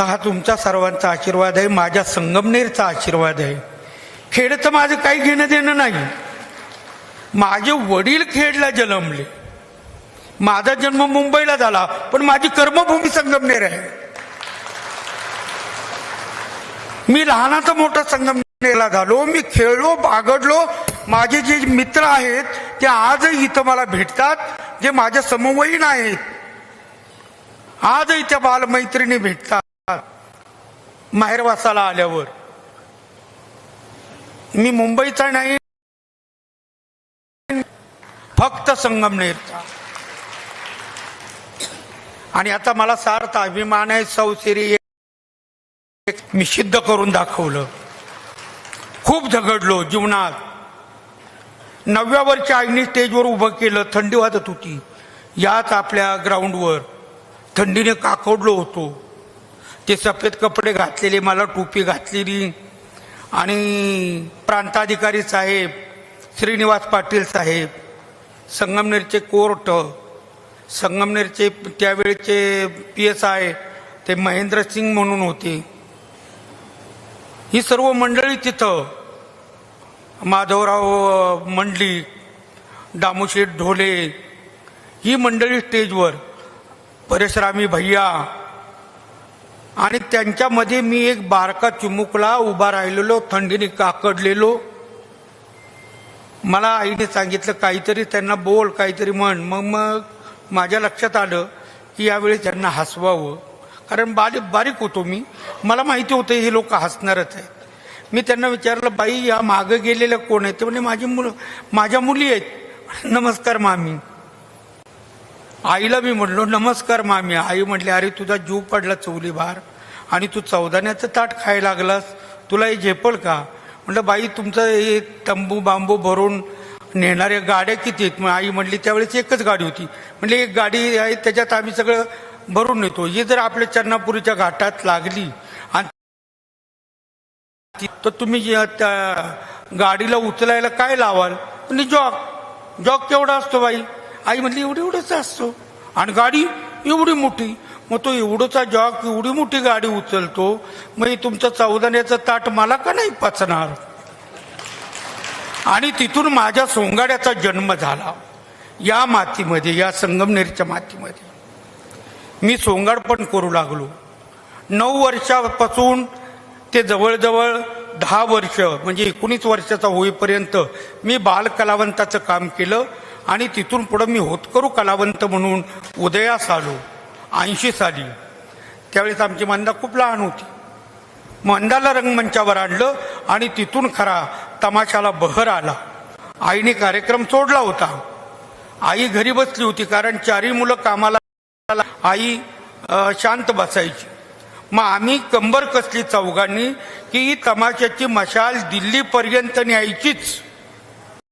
आता हा तुमचा सर्वांचा आशीर्वाद आहे माझ्या संगमनेरचा आशीर्वाद आहे. खेडचं माझं काही घेणं देणं नाही. माझे वडील खेडला जन्मले. माझा जन्म मुंबईला झाला पण माझी कर्मभूमी संगमनेर आहे. मी लहानाचा मोठा संगमनेरला झालो मी खेळलो बागडलो. माझे जे मित्र आहेत ते आजही इथं मला भेटतात जे माझ्या समवयीन आहेत. आजही त्या बालमैत्रिणी भेटतात. माहेरवासाला आल्यावर. मी मुंबईचा नाही फक्त संगमनेरचा. आणि आता मला सार्थ अभिमान आहे सौसिरी मी सिद्ध करून दाखवलं. खूप झगडलो जीवनात. नवव्या वर्षी आईने स्टेजवर उभं केलं थंडी वाजत होती. याच आपल्या ग्राउंडवर थंडीने काकडलो होतो. ते सफेद कपडे घातलेले मला टोपी घातलेली. आणि प्रांताधिकारी साहेब श्रीनिवास पाटील साहेब संगमनेरचे कोर्ट संगमनेरचे त्यावेळेचे पी एस आय ते महेंद्र सिंग म्हणून होते. ही सर्व मंडळी तिथं माधवराव मंडली दामोशेठ ढोले ही मंडळी स्टेजवर परेशरामी भैया आणि त्यांच्यामध्ये मी एक बारका चिमुकला उभा राहिलेलो थंडीने काकडलेलो. मला आईने सांगितलं काहीतरी त्यांना बोल काहीतरी म्हण. मग मग माझ्या लक्षात आलं की यावेळी त्यांना हसवावं. कारण बारीक बारीक होतो मी. मला माहिती होतं हे लोक हसणारच आहेत. मी त्यांना विचारलं बाई या मागं गेलेल्या कोण आहेत ते म्हणजे माझी मुलं माझ्या मुली आहेत. नमस्कार मामी. आईला मी म्हणलो नमस्कार मामी. आई म्हटली अरे तुझा जीव पडला चवली भार आणि तू चौदाण्याचं ताट खायला लागलास. तुला हे झेपल का? म्हटलं बाई तुमचं हे तंबू बांबू भरून नेणाऱ्या गाड्या किती आहेत? मग आई म्हटली त्यावेळेस एकच गाडी होती. म्हणजे एक गाडी आहे त्याच्यात आम्ही सगळं भरून नेतो. ही जर आपल्या चन्नापुरीच्या घाटात लागली आणि तर तुम्ही जे त्या गाडीला उचलायला काय लावाल? म्हणजे जॉक जॉक केवढा असतो बाई? आई म्हटली एवढी एवढंच असतो आणि गाडी एवढी मोठी? मग तो एवढंचा जॉक एवढी मोठी गाडी उचलतो मग हे तुमचं चौदाण्याचं ताट मला का नाही पचणार? आणि तिथून माझ्या सोंगाड्याचा जन्म झाला या मातीमध्ये या संगमनेरच्या मातीमध्ये. मी सोंगाड पण करू लागलो. नऊ वर्षापासून ते जवळजवळ दहा वर्ष म्हणजे एकोणीस वर्षाचा होईपर्यंत मी बालकलावंताचं काम केलं. आणि तिथून पुढं मी होतकरू कलावंत म्हणून उदयास आलो ऐंशी साली. त्यावेळेस आमची मंदा खूप लहान होती. मंदाला रंगमंचावर आणलं आणि तिथून खरा तमाशाला बहर आला. आईने कार्यक्रम सोडला होता. आई घरी बसली होती कारण चारही मुलं कामाला आई शांत बसायची. मग आम्ही कंबर कसली चौघांनी की ही तमाशाची मशाल दिल्लीपर्यंत न्यायचीच.